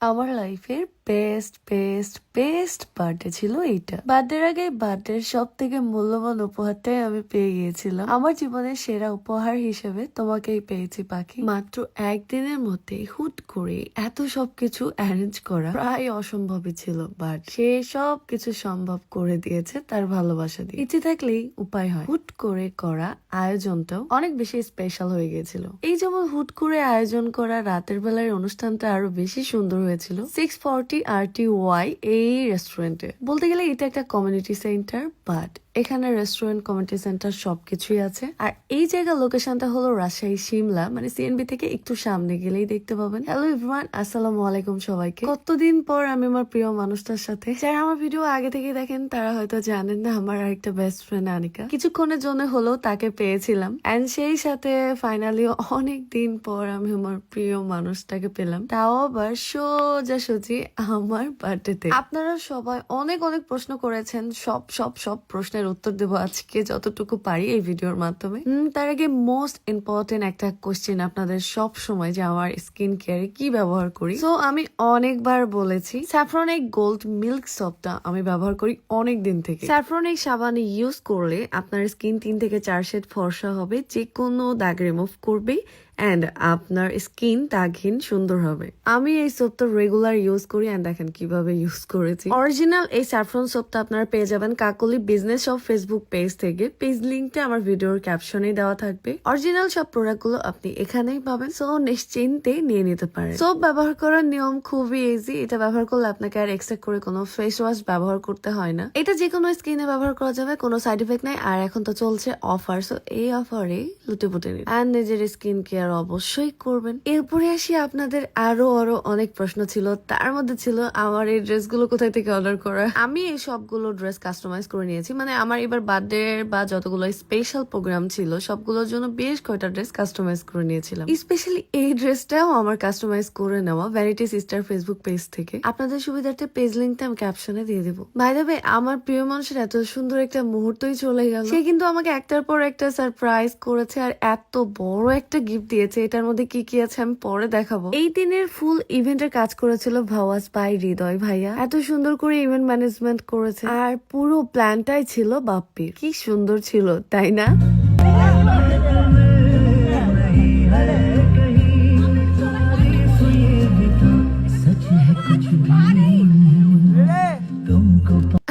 আমার লাইফের best best best birthday ছিল এইটা। বার্থডের আগে বার্থডের সব থেকে মূল্যবান উপহারটাই আমি পেয়ে গিয়েছিলাম। আমার জীবনের সেরা উপহার হিসেবে তোমাকেই পেয়েছি, পাখি। মাত্র একদিনের মধ্যে হুট করে এত সবকিছু অ্যারেঞ্জ করা প্রায় অসম্ভবই ছিল বাট সে সব কিছু সম্ভব করে দিয়েছে তার ভালোবাসা দিয়ে। ইচ্ছে থাকলেই উপায় হয়। হুট করে করা আয়োজনটাও অনেক বেশি স্পেশাল হয়ে গিয়েছিল। এই যেমন হুট করে আয়োজন করা রাতের বেলার অনুষ্ঠানটা আরও বেশি সুন্দর হয়েছিল। Six forty R T Y এই রেস্টুরেন্টে বলতে গেলে এটা একটা কমিউনিটি সেন্টার বাট এখানে রেস্টুরেন্ট কমিউনিটি সেন্টার সবকিছুই আছে। আর এই জায়গার লোকেশনটা হলো রাজশাহী, সিমলা। মানে সিএনবি থেকে একটু সামনে গেলেই দেখতে পাবেন। হ্যালো ইভরান আসসালামু আলাইকুম সবাইকে। কতদিন পর আমি আমার প্রিয় মানুষটার সাথে। যারা আমার ভিডিও আগে থেকে দেখেন, তারা হয়তো জানেন না আমার আরেকটা বেস্ট ফ্রেন্ড আনিকা। কিছুক্ষণের জন্য হলেও তাকে পেয়েছিলাম। এন্ড সেই সাথে ফাইনালি অনেক দিন পর আমি আমার প্রিয় মানুষটাকে পেলাম। তাও আবার সোজা সুজি আমার বার্থডেতে আপনারা সবাই অনেক অনেক প্রশ্ন করেছেন, সব সব সব প্রশ্নের উত্তর দেবো আজকে যতটুকু পারি এই ভিডিওর মাধ্যমে। তার আগে মোস্ট ইম্পর্টেন্ট একটা কোশ্চেন আপনাদের সব সময় যে আমার স্কিন কেয়ারে কি ব্যবহার করি। তো আমি অনেকবার বলেছি স্যাফরনিক গোল্ড মিল্ক সোপটা আমি ব্যবহার করি অনেক দিন থেকে। স্যাফরনিক সাবান ইউজ করলে আপনার স্কিন তিন থেকে চার শেড ফর্সা হবে যে কোনো দাগ রিমুভ করবে অ্যান্ড আপনার স্কিন দাগহীন সুন্দর হবে। আমি এই সোপটা রেগুলার ইউজ করি অ্যান্ড দেখেন কীভাবে ইউজ করেছি। অরিজিনাল এই স্যাফরন সোপটা আপনারা পেয়ে যাবেন Kakoli business of Facebook page থেকে। পেজ লিঙ্কটা আমার ভিডিওর ক্যাপশনে দেওয়া থাকবে। অরিজিনাল সব প্রোডাক্টগুলো আপনি এখানেই পাবেন। সো নিশ্চিন্তে নিয়ে নিতে পারেন। সোপ ব্যবহার করার নিয়ম খুবই ইজি এটা ব্যবহার করলে আপনাকে আর এক্সট্রা করে কোনো ফেস ওয়াশ ব্যবহার করতে হয় না। এটা যে কোনো স্কিনে ব্যবহার করা যাবে, কোনো সাইড এফেক্ট নাই। আর এখন তো চলছে অফার সো এই অফারে লুটে পুটে নিন। আর নিজের স্কিন কেয়ার অবশ্যই করবেন। এরপরে আসি আপনাদের আরও আরও অনেক প্রশ্ন ছিল। তার মধ্যে ছিল, আমার এই ড্রেসগুলো কোথায় থেকে অর্ডার করা? আমি এই সবগুলো ড্রেস কাস্টমাইজ করে নিয়েছি। মানে আমার এবার বার্থডে বা যতগুলো স্পেশাল প্রোগ্রাম ছিল, সবগুলোর জন্য বেশ কয়টা ড্রেস কাস্টমাইজ করে নিয়েছিলাম। স্পেশালি এই ড্রেসটাও আমার কাস্টমাইজ করে নেওয়া ভ্যানিটি সিস্টার ফেসবুক পেজ থেকে। আপনাদের সুবিধার্থে পেজ লিঙ্কটা আমি ক্যাপশনে দিয়ে দেবো। ভাই দেবে আমার প্রিয় মানুষের এত সুন্দর একটা মুহূর্তই চলে গেল। সে কিন্তু আমাকে একটার পর একটা সারপ্রাইজ করেছে আর এত বড় একটা গিফট দিয়েছে এটার মধ্যে কি কি আছে আমি পরে দেখাবো। এই দিনের ফুল ইভেন্টের কাজ করেছিল ভাওয়াজ পাই হৃদয় ভাইয়া। এত সুন্দর করে ইভেন্ট ম্যানেজমেন্ট করেছে। আর পুরো প্ল্যানটাই ছিল বাপ্পির। কি সুন্দর ছিল, তাই না?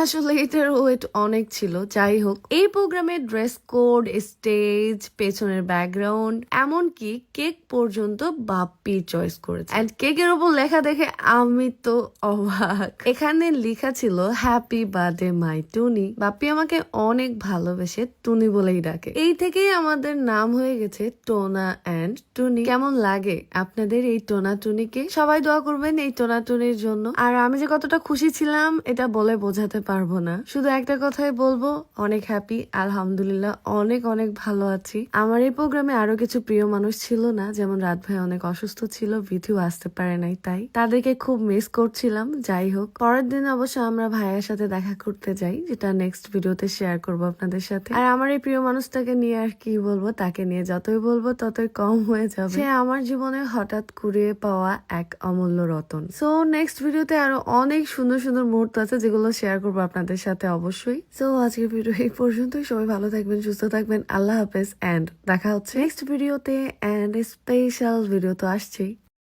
আসলে এটার ওয়েট অনেক ছিল, যাই হোক। এই প্রোগ্রামের ড্রেস কোড, স্টেজ, পেছনের ব্যাকগ্রাউন্ড, এমনকি কেক পর্যন্ত বাপ্পি চয়েস করেছে। এন্ড কেকের উপর লেখা দেখে আমি তো অবাক। এখানে লেখা ছিল happy birthday my Tuni Bappi আমাকে অনেক ভালোবেসে টুনি বলেই ডাকে। এই থেকেই আমাদের নাম হয়ে গেছে টোনা অ্যান্ড টুনি। কেমন লাগে আপনাদের এই টোনা টুনিকে? সবাই দোয়া করবেন এই টোনা টুনির জন্য। আর আমি যে কতটা খুশি ছিলাম, এটা বলে বোঝাতে পারব না। শুধু একটা কথাই বলব, অনেক হ্যাপি আলহামদুলিল্লাহ, অনেক অনেক ভালো আছি। আমার এই প্রোগ্রামে আরও কিছু প্রিয় মানুষ ছিল না, যেমন রাত ভাই অনেক অসুস্থ ছিল বিধিও আসতে পারে নাই, তাই তাদেরকে খুব মিস করছিলাম, যাই হোক। পরের দিন অবশ্য আমরা ভাইয়ের সাথে দেখা করতে যাই, যেটা নেক্সট ভিডিওতে শেয়ার করব আপনাদের সাথে। আর আমার এই প্রিয় মানুষটাকে নিয়ে আর কি বলব, তাকে নিয়ে যতই বলব, ততই কম হয়ে যাবে। সে আমার জীবনে হঠাৎ কুড়িয়ে পাওয়া এক অমূল্য রতন। সো নেক্সট ভিডিওতে আরও অনেক সুন্দর সুন্দর মুহূর্ত আছে, যেগুলো শেয়ার করব আপনাদের সাথে অবশ্যই। সো আজকের ভিডিও এই পর্যন্তই। সবাই ভালো থাকবেন, সুস্থ থাকবেন। আল্লাহ হাফেজ অ্যান্ড দেখা হচ্ছে নেক্সট ভিডিওতে অ্যান্ড স্পেশাল ভিডিও তো আসছেই।